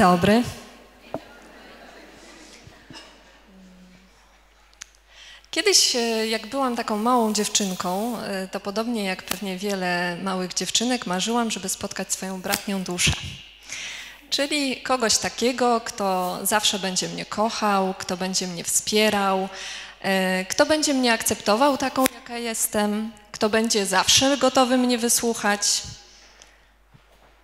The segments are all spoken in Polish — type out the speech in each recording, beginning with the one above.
dobry. Kiedyś, e, jak byłam taką małą dziewczynką, e, to podobnie jak pewnie wiele małych dziewczynek, marzyłam, żeby spotkać swoją bratnią duszę. Czyli kogoś takiego, kto zawsze będzie mnie kochał, kto będzie mnie wspierał, e, kto będzie mnie akceptował taką, jaka jestem, kto będzie zawsze gotowy mnie wysłuchać,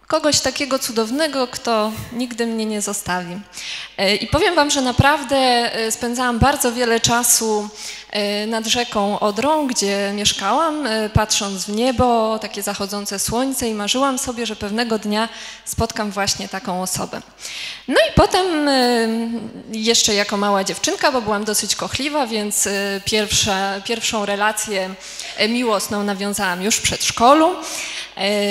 kogoś takiego cudownego, kto nigdy mnie nie zostawi. E, I powiem Wam, że naprawdę e, spędzałam bardzo wiele czasu nad rzeką Odrą, gdzie mieszkałam, patrząc w niebo, takie zachodzące słońce i marzyłam sobie, że pewnego dnia spotkam właśnie taką osobę. No i potem jeszcze jako mała dziewczynka, bo byłam dosyć kochliwa, więc pierwsza, pierwszą relację miłosną nawiązałam już w przedszkolu.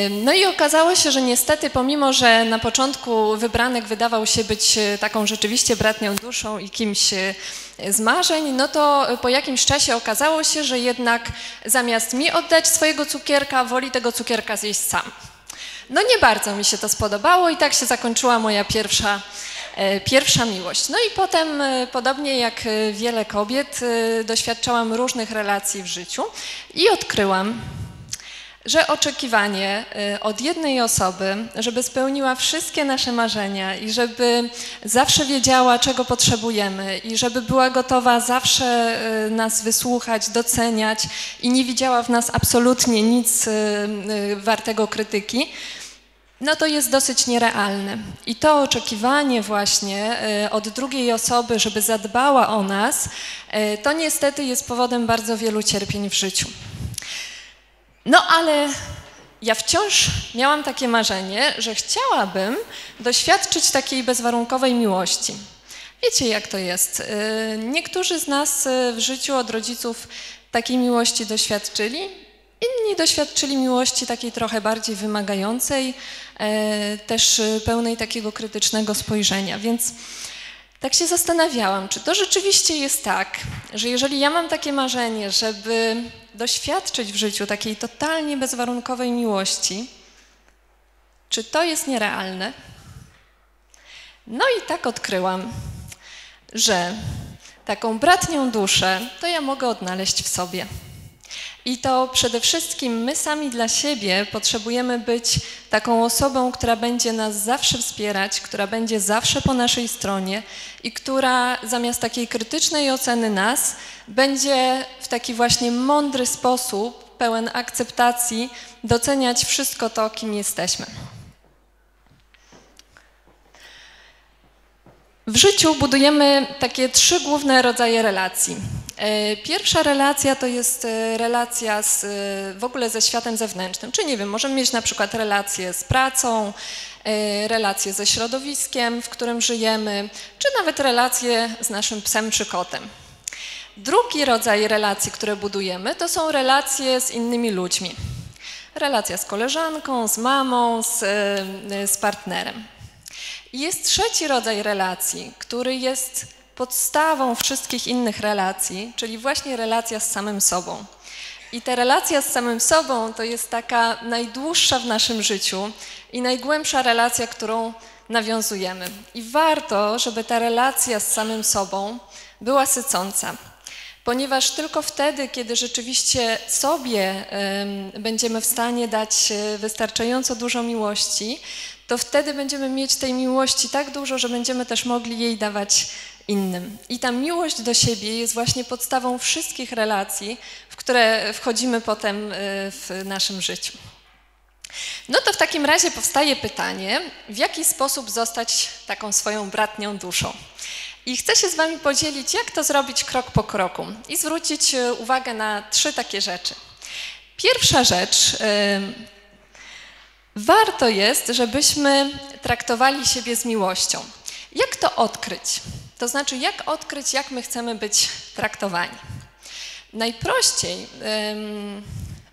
No i okazało się, że niestety, pomimo że na początku wybranek wydawał się być e, taką rzeczywiście bratnią duszą i kimś e, z marzeń, no to po jakimś czasie okazało się, że jednak zamiast mi oddać swojego cukierka, woli tego cukierka zjeść sam. No nie bardzo mi się to spodobało i tak się zakończyła moja pierwsza, e, pierwsza miłość. No i potem, podobnie jak wiele kobiet, doświadczałam różnych relacji w życiu i odkryłam, że oczekiwanie y, od jednej osoby, żeby spełniła wszystkie nasze marzenia i żeby zawsze wiedziała, czego potrzebujemy i żeby była gotowa zawsze y, nas wysłuchać, doceniać i nie widziała w nas absolutnie nic y, wartego krytyki, no to jest dosyć nierealne. I to oczekiwanie właśnie od drugiej osoby, żeby zadbała o nas, to niestety jest powodem bardzo wielu cierpień w życiu. No ale ja wciąż miałam takie marzenie, że chciałabym doświadczyć takiej bezwarunkowej miłości. Wiecie, jak to jest. Y, niektórzy z nas y, w życiu od rodziców takiej miłości doświadczyli, inni doświadczyli miłości takiej trochę bardziej wymagającej, y, też pełnej takiego krytycznego spojrzenia. Więc tak się zastanawiałam, czy to rzeczywiście jest tak, że jeżeli ja mam takie marzenie, żeby doświadczyć w życiu takiej totalnie bezwarunkowej miłości, czy to jest nierealne? No i tak odkryłam, że taką bratnią duszę to ja mogę odnaleźć w sobie. I to przede wszystkim my sami dla siebie potrzebujemy być taką osobą, która będzie nas zawsze wspierać, która będzie zawsze po naszej stronie i która zamiast takiej krytycznej oceny nas, będzie w taki właśnie mądry sposób, pełen akceptacji, doceniać wszystko to, kim jesteśmy. W życiu budujemy takie trzy główne rodzaje relacji. E, pierwsza relacja to jest e, relacja z, e, w ogóle ze światem zewnętrznym, czyli nie wiem, możemy mieć na przykład relacje z pracą, relacje ze środowiskiem, w którym żyjemy, czy nawet relacje z naszym psem czy kotem. Drugi rodzaj relacji, które budujemy, to są relacje z innymi ludźmi. Relacja z koleżanką, z mamą, z, z partnerem. Jest trzeci rodzaj relacji, który jest podstawą wszystkich innych relacji, czyli właśnie relacja z samym sobą. I ta relacja z samym sobą to jest taka najdłuższa w naszym życiu i najgłębsza relacja, którą nawiązujemy. I warto, żeby ta relacja z samym sobą była sycąca, ponieważ tylko wtedy, kiedy rzeczywiście sobie będziemy w stanie dać e, wystarczająco dużo miłości, to wtedy będziemy mieć tej miłości tak dużo, że będziemy też mogli jej dawać innym. I ta miłość do siebie jest właśnie podstawą wszystkich relacji, w które wchodzimy potem y, w naszym życiu. No to w takim razie powstaje pytanie, w jaki sposób zostać taką swoją bratnią duszą. I chcę się z Wami podzielić, jak to zrobić krok po kroku i zwrócić y, uwagę na trzy takie rzeczy. Pierwsza rzecz, y, warto jest, żebyśmy traktowali siebie z miłością. Jak to odkryć? To znaczy, jak odkryć, jak my chcemy być traktowani. Najprościej um,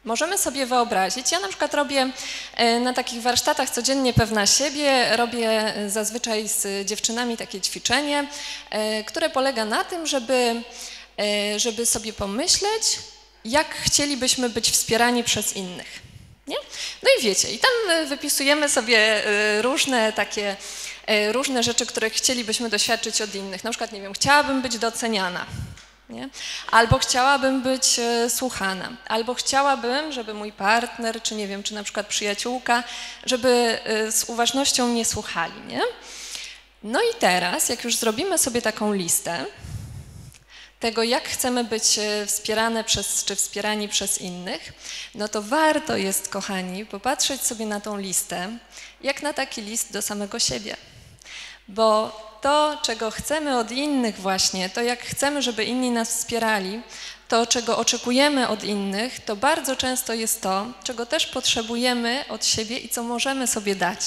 możemy sobie wyobrazić, ja na przykład robię e, na takich warsztatach codziennie pewna siebie, robię zazwyczaj z dziewczynami takie ćwiczenie, e, które polega na tym, żeby, e, żeby sobie pomyśleć, jak chcielibyśmy być wspierani przez innych. Nie? No i wiecie, i tam wypisujemy sobie różne takie, różne rzeczy, które chcielibyśmy doświadczyć od innych. Na przykład, nie wiem, chciałabym być doceniana. Nie? Albo chciałabym być e, słuchana, albo chciałabym, żeby mój partner, czy nie wiem, czy na przykład przyjaciółka, żeby e, z uważnością mnie słuchali. Nie? No i teraz, jak już zrobimy sobie taką listę tego, jak chcemy być e, wspierane przez, czy wspierani przez innych, no to warto jest, kochani, popatrzeć sobie na tą listę, jak na taki list do samego siebie. Bo to, czego chcemy od innych właśnie, to jak chcemy, żeby inni nas wspierali, to, czego oczekujemy od innych, to bardzo często jest to, czego też potrzebujemy od siebie i co możemy sobie dać.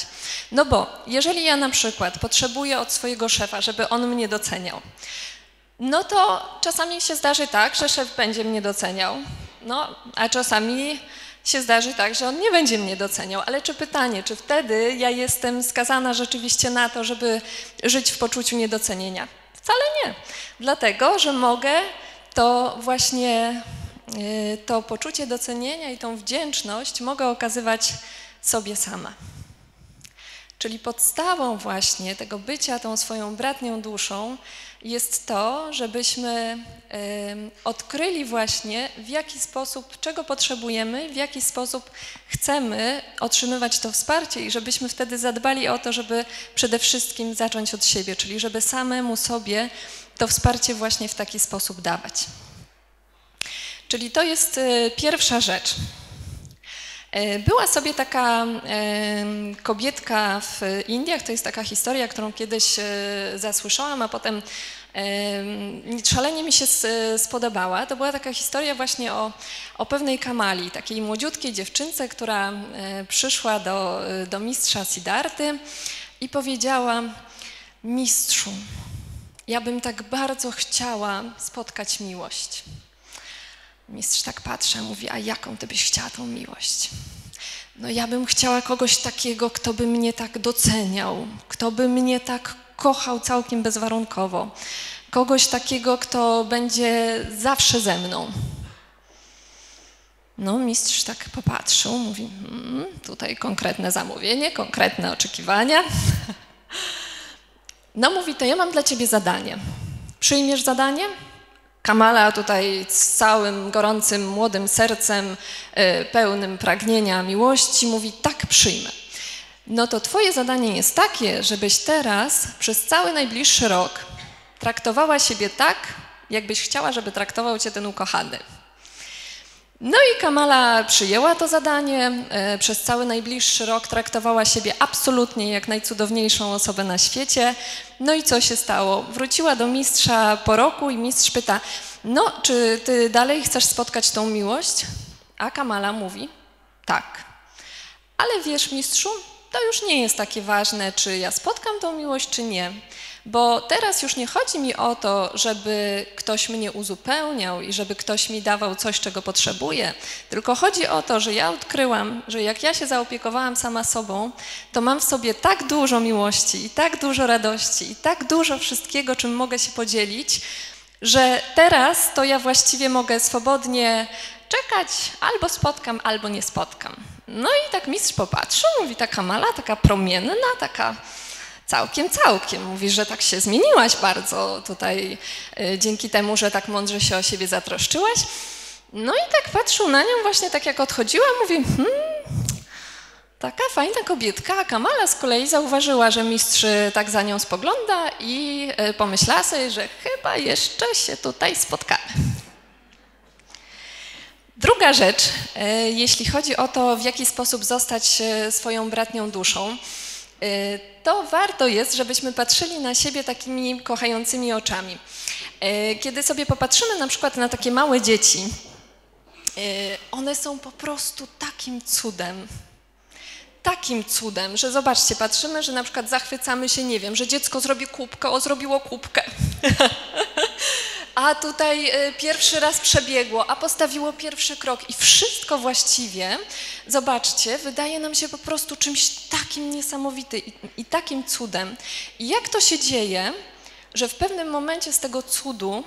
No bo jeżeli ja na przykład potrzebuję od swojego szefa, żeby on mnie doceniał, no to czasami się zdarzy tak, że szef będzie mnie doceniał, no a czasami się zdarzy tak, że on nie będzie mnie doceniał. Ale czy pytanie, czy wtedy ja jestem skazana rzeczywiście na to, żeby żyć w poczuciu niedocenienia? Wcale nie. Dlatego, że mogę to właśnie y, to poczucie docenienia i tą wdzięczność mogę okazywać sobie sama. Czyli podstawą właśnie tego bycia tą swoją bratnią duszą jest to, żebyśmy odkryli właśnie w jaki sposób, czego potrzebujemy, w jaki sposób chcemy otrzymywać to wsparcie i żebyśmy wtedy zadbali o to, żeby przede wszystkim zacząć od siebie, czyli żeby samemu sobie to wsparcie właśnie w taki sposób dawać. Czyli to jest e, pierwsza rzecz. E, była sobie taka kobietka w Indiach, to jest taka historia, którą kiedyś e, zasłyszałam, a potem szalenie mi się spodobała. To była taka historia właśnie o, o pewnej Kamali, takiej młodziutkiej dziewczynce, która e, przyszła do, do mistrza Sidarty i powiedziała, mistrzu, ja bym tak bardzo chciała spotkać miłość. Mistrz tak patrzy, mówi, a jaką ty byś chciała tą miłość? No ja bym chciała kogoś takiego, kto by mnie tak doceniał, kto by mnie tak kochał całkiem bezwarunkowo. Kogoś takiego, kto będzie zawsze ze mną. No, mistrz tak popatrzył, mówi: hmm, tutaj konkretne zamówienie, konkretne oczekiwania. No, mówi: To ja mam dla ciebie zadanie. Przyjmiesz zadanie? Kamala tutaj z całym gorącym, młodym sercem, y, pełnym pragnienia miłości, mówi: Tak, przyjmę. No to Twoje zadanie jest takie, żebyś teraz przez cały najbliższy rok traktowała siebie tak, jakbyś chciała, żeby traktował Cię ten ukochany. No i Kamala przyjęła to zadanie, y, przez cały najbliższy rok traktowała siebie absolutnie jak najcudowniejszą osobę na świecie. No i co się stało? Wróciła do mistrza po roku i mistrz pyta, no czy ty dalej chcesz spotkać tą miłość? A Kamala mówi, tak. Ale wiesz mistrzu, to już nie jest takie ważne, czy ja spotkam tą miłość, czy nie. Bo teraz już nie chodzi mi o to, żeby ktoś mnie uzupełniał i żeby ktoś mi dawał coś, czego potrzebuję, tylko chodzi o to, że ja odkryłam, że jak ja się zaopiekowałam sama sobą, to mam w sobie tak dużo miłości i tak dużo radości i tak dużo wszystkiego, czym mogę się podzielić, że teraz to ja właściwie mogę swobodnie czekać, albo spotkam, albo nie spotkam. No i tak mistrz popatrzył, mówi, taka mala, taka promienna, taka całkiem, całkiem. Mówi, że tak się zmieniłaś bardzo tutaj y, dzięki temu, że tak mądrze się o siebie zatroszczyłaś. No i tak patrzył na nią właśnie tak jak odchodziła, mówi, hmm, taka fajna kobietka, a Kamala z kolei zauważyła, że mistrz tak za nią spogląda i y, pomyślała sobie, że chyba jeszcze się tutaj spotkamy. Druga rzecz, jeśli chodzi o to, w jaki sposób zostać swoją bratnią duszą, to warto jest, żebyśmy patrzyli na siebie takimi kochającymi oczami. Kiedy sobie popatrzymy na przykład na takie małe dzieci, one są po prostu takim cudem. Takim cudem, że zobaczcie, patrzymy, że na przykład zachwycamy się, nie wiem, że dziecko zrobi kubkę, o zrobiło kubkę. a tutaj y, pierwszy raz przebiegło, a postawiło pierwszy krok i wszystko właściwie, zobaczcie, wydaje nam się po prostu czymś takim niesamowitym i, i takim cudem. I jak to się dzieje, że w pewnym momencie z tego cudu,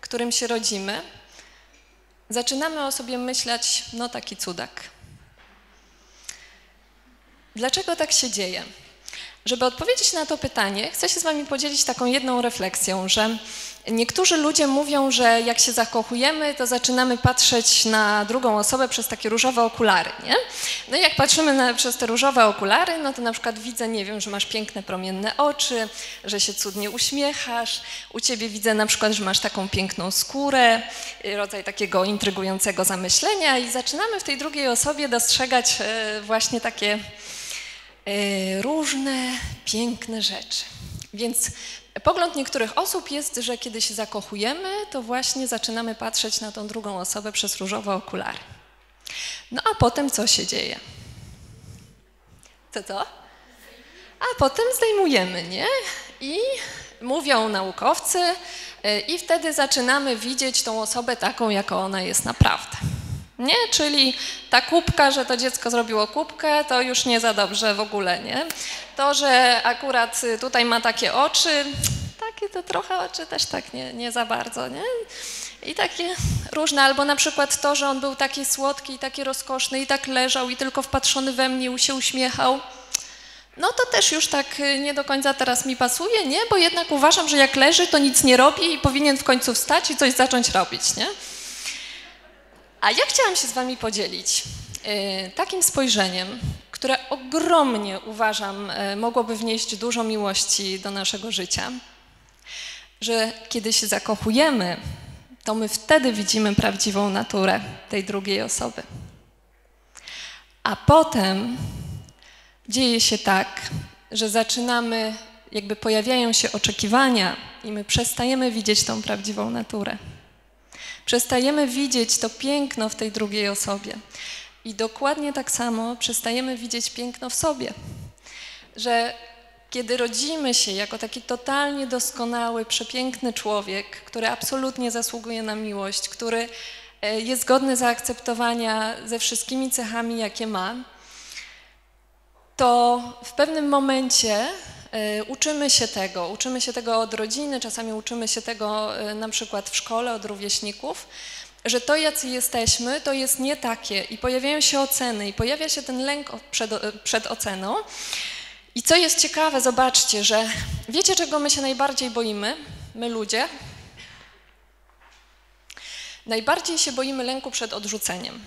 którym się rodzimy, zaczynamy o sobie myśleć, no taki cudak. Dlaczego tak się dzieje? Żeby odpowiedzieć na to pytanie, chcę się z Wami podzielić taką jedną refleksją, że niektórzy ludzie mówią, że jak się zakochujemy, to zaczynamy patrzeć na drugą osobę przez takie różowe okulary, nie? No i jak patrzymy na, przez te różowe okulary, no to na przykład widzę, nie wiem, że masz piękne, promienne oczy, że się cudnie uśmiechasz, u Ciebie widzę na przykład, że masz taką piękną skórę, rodzaj takiego intrygującego zamyślenia i zaczynamy w tej drugiej osobie dostrzegać e, właśnie takie różne piękne rzeczy. Więc pogląd niektórych osób jest, że kiedy się zakochujemy, to właśnie zaczynamy patrzeć na tą drugą osobę przez różowe okulary. No a potem co się dzieje? Co to? A potem zdejmujemy, nie? I mówią naukowcy, e, i wtedy zaczynamy widzieć tą osobę taką, jaką ona jest naprawdę. Nie? Czyli ta kubka, że to dziecko zrobiło kubkę, to już nie za dobrze w ogóle, nie? To, że akurat tutaj ma takie oczy, takie to trochę oczy też tak nie, nie za bardzo, nie? I takie różne, albo na przykład to, że on był taki słodki i taki rozkoszny i tak leżał i tylko wpatrzony we mnie się uśmiechał. No to też już tak nie do końca teraz mi pasuje, nie? Bo jednak uważam, że jak leży, to nic nie robi i powinien w końcu wstać i coś zacząć robić, nie? A ja chciałam się z Wami podzielić y, takim spojrzeniem, które ogromnie uważam y, mogłoby wnieść dużo miłości do naszego życia, że kiedy się zakochujemy, to my wtedy widzimy prawdziwą naturę tej drugiej osoby. A potem dzieje się tak, że zaczynamy, jakby pojawiają się oczekiwania i my przestajemy widzieć tą prawdziwą naturę. Przestajemy widzieć to piękno w tej drugiej osobie. I dokładnie tak samo przestajemy widzieć piękno w sobie. Że kiedy rodzimy się jako taki totalnie doskonały, przepiękny człowiek, który absolutnie zasługuje na miłość, który e, jest godny zaakceptowania ze wszystkimi cechami, jakie ma, to w pewnym momencie uczymy się tego, uczymy się tego od rodziny, czasami uczymy się tego e, na przykład w szkole od rówieśników, że to, jacy jesteśmy, to jest nie takie i pojawiają się oceny i pojawia się ten lęk przed, e, przed oceną. I co jest ciekawe, zobaczcie, że wiecie, czego my się najbardziej boimy, my ludzie? Najbardziej się boimy lęku przed odrzuceniem.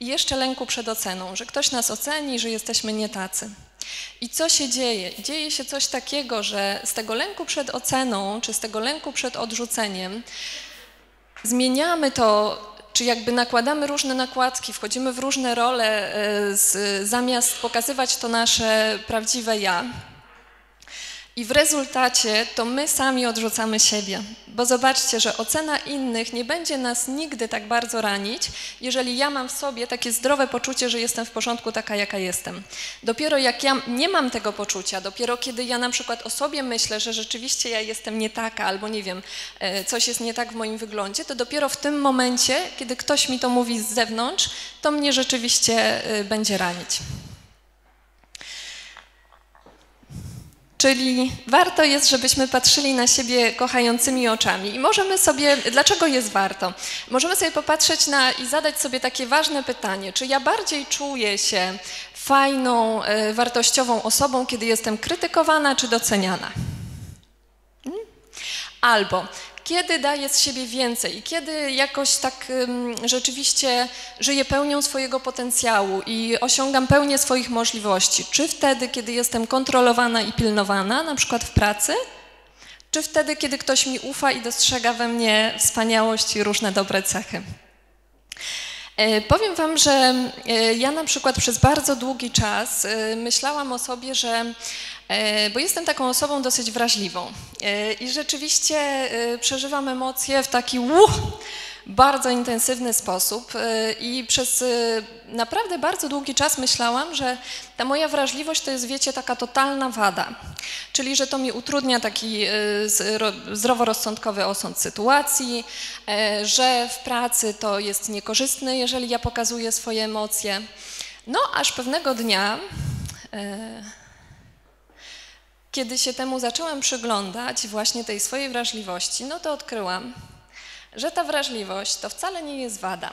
I jeszcze lęku przed oceną, że ktoś nas oceni, że jesteśmy nie tacy. I co się dzieje? Dzieje się coś takiego, że z tego lęku przed oceną, czy z tego lęku przed odrzuceniem, zmieniamy to, czy jakby nakładamy różne nakładki, wchodzimy w różne role, e, z, zamiast pokazywać to nasze prawdziwe ja. I w rezultacie to my sami odrzucamy siebie. Bo zobaczcie, że ocena innych nie będzie nas nigdy tak bardzo ranić, jeżeli ja mam w sobie takie zdrowe poczucie, że jestem w porządku taka, jaka jestem. Dopiero jak ja nie mam tego poczucia, dopiero kiedy ja na przykład o sobie myślę, że rzeczywiście ja jestem nie taka, albo nie wiem, e, coś jest nie tak w moim wyglądzie, to dopiero w tym momencie, kiedy ktoś mi to mówi z zewnątrz, to mnie rzeczywiście e, będzie ranić. Czyli warto jest, żebyśmy patrzyli na siebie kochającymi oczami. I możemy sobie, dlaczego jest warto? Możemy sobie popatrzeć na i zadać sobie takie ważne pytanie, czy ja bardziej czuję się fajną, e, wartościową osobą, kiedy jestem krytykowana czy doceniana? Hmm? Albo kiedy daję z siebie więcej i kiedy jakoś tak rzeczywiście żyję pełnią swojego potencjału i osiągam pełnię swoich możliwości? Czy wtedy, kiedy jestem kontrolowana i pilnowana, na przykład w pracy? Czy wtedy, kiedy ktoś mi ufa i dostrzega we mnie wspaniałość i różne dobre cechy? E, powiem Wam, że e, ja na przykład przez bardzo długi czas e, myślałam o sobie, że bo jestem taką osobą dosyć wrażliwą. I rzeczywiście przeżywam emocje w taki uh, bardzo intensywny sposób. I przez naprawdę bardzo długi czas myślałam, że ta moja wrażliwość to jest, wiecie, taka totalna wada, czyli że to mi utrudnia taki zdroworozsądkowy osąd sytuacji, że w pracy to jest niekorzystne, jeżeli ja pokazuję swoje emocje. No, aż pewnego dnia kiedy się temu zaczęłam przyglądać, właśnie tej swojej wrażliwości, no to odkryłam, że ta wrażliwość to wcale nie jest wada.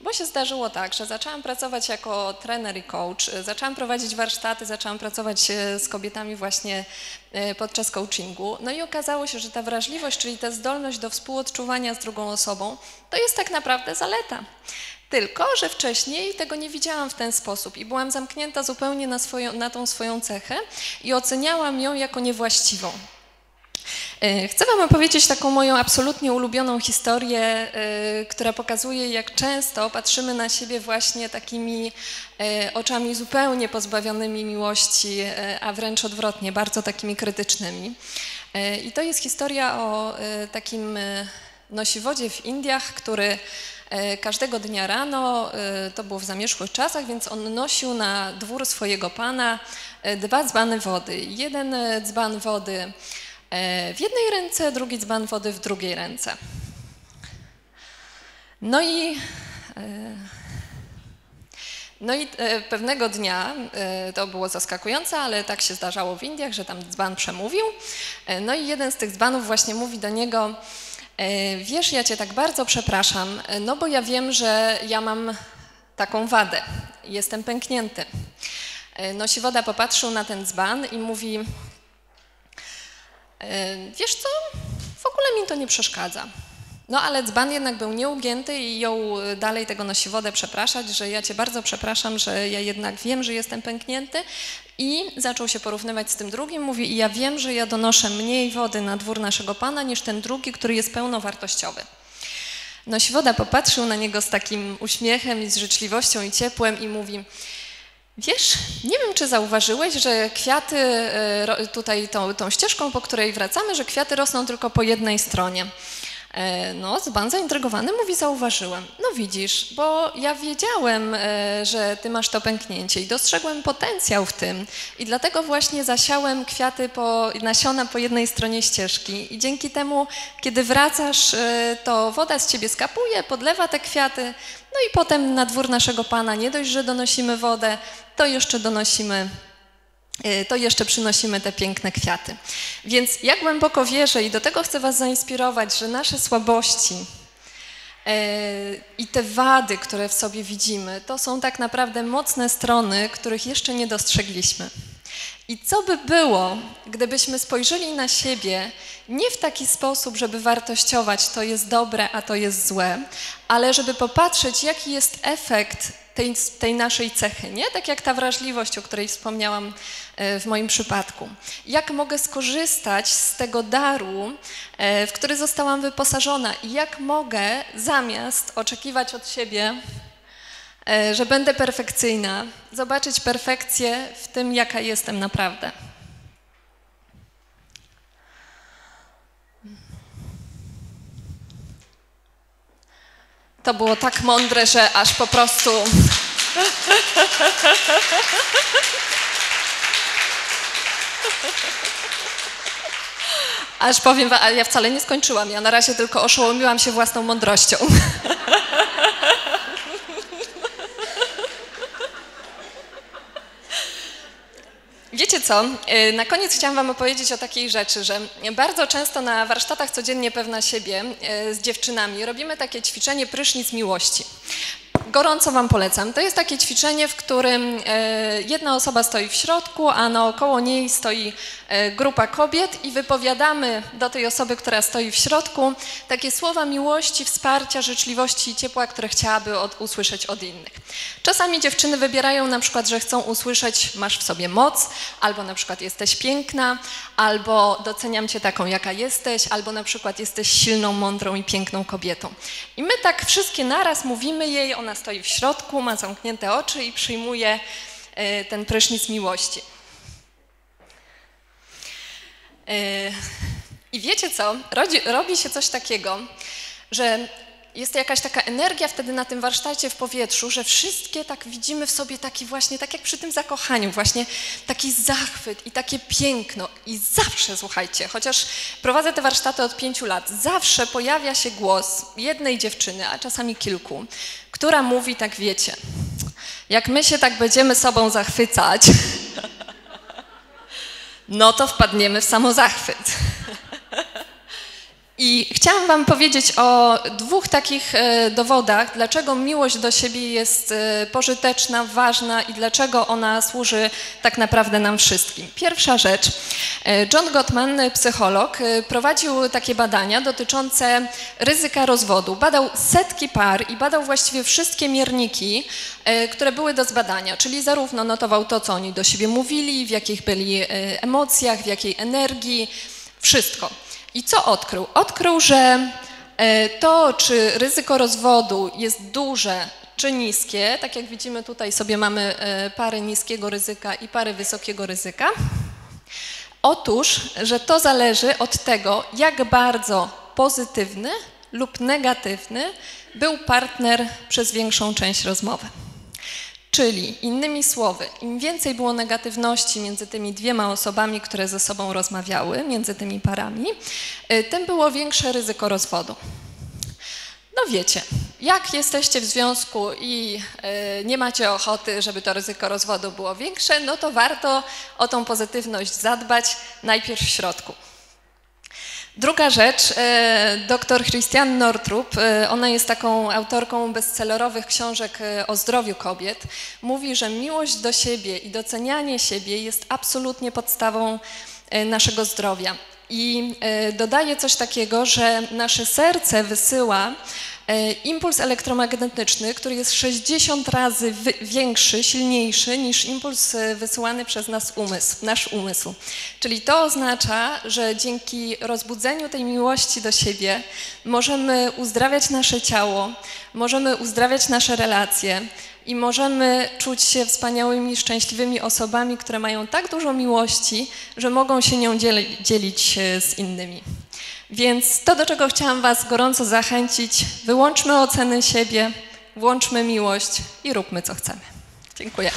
Bo się zdarzyło tak, że zaczęłam pracować jako trener i coach, zaczęłam prowadzić warsztaty, zaczęłam pracować e, z kobietami właśnie e, podczas coachingu. No i okazało się, że ta wrażliwość, czyli ta zdolność do współodczuwania z drugą osobą, to jest tak naprawdę zaleta. Tylko, że wcześniej tego nie widziałam w ten sposób i byłam zamknięta zupełnie na, swoją, na tą swoją cechę i oceniałam ją jako niewłaściwą. E, chcę Wam opowiedzieć taką moją absolutnie ulubioną historię, e, która pokazuje, jak często patrzymy na siebie właśnie takimi e, oczami zupełnie pozbawionymi miłości, a wręcz odwrotnie, bardzo takimi krytycznymi. I to jest historia o takim nosiwodzie w Indiach, który każdego dnia rano, to było w zamierzchłych czasach, więc on nosił na dwór swojego pana dwa dzbany wody. Jeden dzban wody E, w jednej ręce, drugi dzban wody w drugiej ręce. No i, e, no i e, pewnego dnia, to było zaskakujące, ale tak się zdarzało w Indiach, że tam dzban przemówił. No i jeden z tych dzbanów właśnie mówi do niego, wiesz, ja cię tak bardzo przepraszam, no bo ja wiem, że ja mam taką wadę, jestem pęknięty. Nosi woda popatrzył na ten dzban i mówi, E, wiesz co, w ogóle mi to nie przeszkadza. No ale dzban jednak był nieugięty i jął e, dalej tego nosiwodę przepraszać, że ja cię bardzo przepraszam, że ja jednak wiem, że jestem pęknięty i zaczął się porównywać z tym drugim. Mówi, i ja wiem, że ja donoszę mniej wody na dwór naszego Pana niż ten drugi, który jest pełnowartościowy. Nosiwoda popatrzył na niego z takim uśmiechem i z życzliwością i ciepłem i mówi, Wiesz, nie wiem, czy zauważyłeś, że kwiaty, e, tutaj tą, tą ścieżką, po której wracamy, że kwiaty rosną tylko po jednej stronie. E, no, Zban zaintrygowany mówi, zauważyłem. No widzisz, bo ja wiedziałem, e, że ty masz to pęknięcie i dostrzegłem potencjał w tym. I dlatego właśnie zasiałem kwiaty po, nasiona po jednej stronie ścieżki. I dzięki temu, kiedy wracasz, to woda z ciebie skapuje, podlewa te kwiaty, no i potem na dwór naszego Pana nie dość, że donosimy wodę, to jeszcze donosimy to jeszcze przynosimy te piękne kwiaty. Więc ja głęboko wierzę i do tego chcę Was zainspirować, że nasze słabości y, i te wady, które w sobie widzimy, to są tak naprawdę mocne strony, których jeszcze nie dostrzegliśmy. I co by było, gdybyśmy spojrzeli na siebie nie w taki sposób, żeby wartościować to jest dobre, a to jest złe, ale żeby popatrzeć, jaki jest efekt tej, tej naszej cechy, nie? Tak jak ta wrażliwość, o której wspomniałam w moim przypadku. Jak mogę skorzystać z tego daru, e, w który zostałam wyposażona i jak mogę zamiast oczekiwać od siebie, e, że będę perfekcyjna, zobaczyć perfekcję w tym, jaka jestem naprawdę. To było tak mądre, że aż po prostu. Aż powiem, ale ja wcale nie skończyłam. Ja na razie tylko oszołomiłam się własną mądrością. Wiecie co, y, na koniec chciałam Wam opowiedzieć o takiej rzeczy, że bardzo często na warsztatach codziennie pewna siebie y, z dziewczynami robimy takie ćwiczenie prysznic miłości. Gorąco Wam polecam. To jest takie ćwiczenie, w którym e, jedna osoba stoi w środku, a naokoło niej stoi e, grupa kobiet i wypowiadamy do tej osoby, która stoi w środku, takie słowa miłości, wsparcia, życzliwości i ciepła, które chciałaby od, usłyszeć od innych. Czasami dziewczyny wybierają na przykład, że chcą usłyszeć masz w sobie moc, albo na przykład jesteś piękna, albo doceniam cię taką, jaka jesteś, albo na przykład jesteś silną, mądrą i piękną kobietą. I my tak wszystkie naraz mówimy jej, ona stoi w środku, ma zamknięte oczy i przyjmuje e, ten prysznic miłości. E, I wiecie co? Rodzi, robi się coś takiego, że jest jakaś taka energia wtedy na tym warsztacie w powietrzu, że wszystkie tak widzimy w sobie taki właśnie, tak jak przy tym zakochaniu, właśnie taki zachwyt i takie piękno. I zawsze, słuchajcie, chociaż prowadzę te warsztaty od pięciu lat, zawsze pojawia się głos jednej dziewczyny, a czasami kilku, która mówi tak, wiecie, jak my się tak będziemy sobą zachwycać, no to wpadniemy w samozachwyt. I chciałam Wam powiedzieć o dwóch takich e, dowodach, dlaczego miłość do siebie jest e, pożyteczna, ważna i dlaczego ona służy tak naprawdę nam wszystkim. Pierwsza rzecz. e, John Gottman, psycholog, prowadził takie badania dotyczące ryzyka rozwodu. Badał setki par i badał właściwie wszystkie mierniki, które były do zbadania, czyli zarówno notował to, co oni do siebie mówili, w jakich byli emocjach, w jakiej energii, wszystko. I co odkrył? Odkrył, że e, to, czy ryzyko rozwodu jest duże czy niskie, tak jak widzimy tutaj sobie mamy e, pary niskiego ryzyka i pary wysokiego ryzyka. Otóż, że to zależy od tego, jak bardzo pozytywny lub negatywny był partner przez większą część rozmowy. Czyli innymi słowy, im więcej było negatywności między tymi dwiema osobami, które ze sobą rozmawiały, między tymi parami, y, tym było większe ryzyko rozwodu. No wiecie, jak jesteście w związku i y, nie macie ochoty, żeby to ryzyko rozwodu było większe, no to warto o tą pozytywność zadbać najpierw w środku. Druga rzecz, e, dr Christian Nortrup, e, ona jest taką autorką bestsellerowych książek e, o zdrowiu kobiet, mówi, że miłość do siebie i docenianie siebie jest absolutnie podstawą naszego zdrowia. I dodaje coś takiego, że nasze serce wysyła impuls elektromagnetyczny, który jest 60 razy większy, silniejszy niż impuls e, wysyłany przez nas umysł, nasz umysł. Czyli to oznacza, że dzięki rozbudzeniu tej miłości do siebie możemy uzdrawiać nasze ciało, możemy uzdrawiać nasze relacje i możemy czuć się wspaniałymi, szczęśliwymi osobami, które mają tak dużo miłości, że mogą się nią dzielić e, z innymi. Więc to, do czego chciałam Was gorąco zachęcić, wyłączmy oceny siebie, włączmy miłość i róbmy co chcemy. Dziękuję.